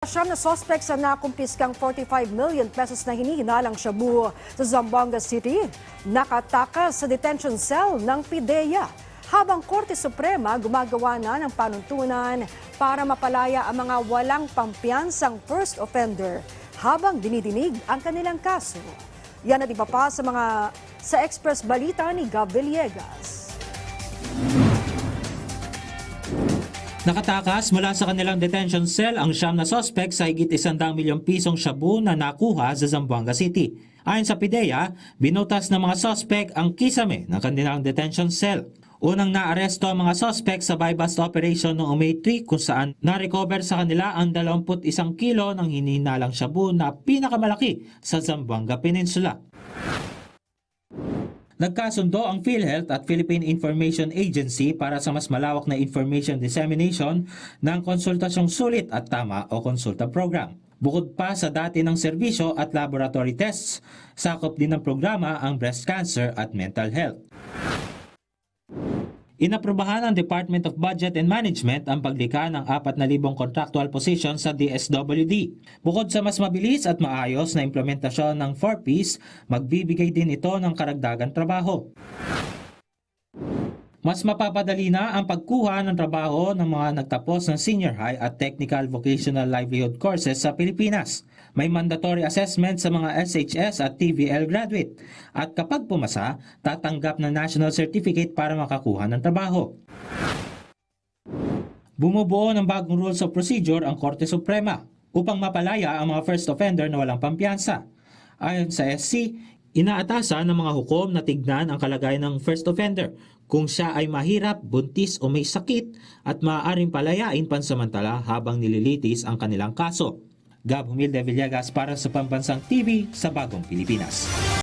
Siyam na suspect sa nakumpiskang 45 million pesos na hinihinalang shabu sa Zamboanga City nakatakas sa detention cell ng PIDEA. Habang Korte Suprema gumagawa na ng panuntunan para mapalaya ang mga walang pampiyansang first offender habang dinidinig ang kanilang kaso. Yan at iba pa sa mga sa Express Balita ni Gab Villegas. Nakatakas mula sa kanilang detention cell ang siyam na suspect sa higit 100 milyong pisong shabu na nakuha sa Zamboanga City. Ayon sa PIDEA, binutas ng mga suspect ang kisame ng kanilang detention cell. Unang naaresto ang mga suspect sa buy-bust operation noong May 3 kung saan na-recover sa kanila ang 21 kilo ng hinihinalang shabu na pinakamalaki sa Zamboanga Peninsula. Nagkasundo ang PhilHealth at Philippine Information Agency para sa mas malawak na information dissemination ng konsultasyong sulit at tama o konsulta program. Bukod pa sa dati ng serbisyo at laboratory tests, sakop din ng programa ang breast cancer at mental health. Inaprobahan ng Department of Budget and Management ang paglikha ng 4,000 contractual position sa DSWD. Bukod sa mas mabilis at maayos na implementasyon ng 4Ps, magbibigay din ito ng karagdagang trabaho. Mas mapapadali na ang pagkuha ng trabaho ng mga nagtapos ng senior high at technical vocational livelihood courses sa Pilipinas. May mandatory assessment sa mga SHS at TVL graduate. At kapag pumasa, tatanggap ng national certificate para makakuha ng trabaho. Bumubuo ng bagong rules of procedure ang Korte Suprema upang mapalaya ang mga first offender na walang pampiyansa. Ayon sa SC, inaatasan ng mga hukom na tignan ang kalagayan ng first offender kung siya ay mahirap, buntis o may sakit at maaaring palayain pansamantala habang nililitis ang kanilang kaso. Gab Humilde Villegas para sa Pambansang TV sa Bagong Pilipinas.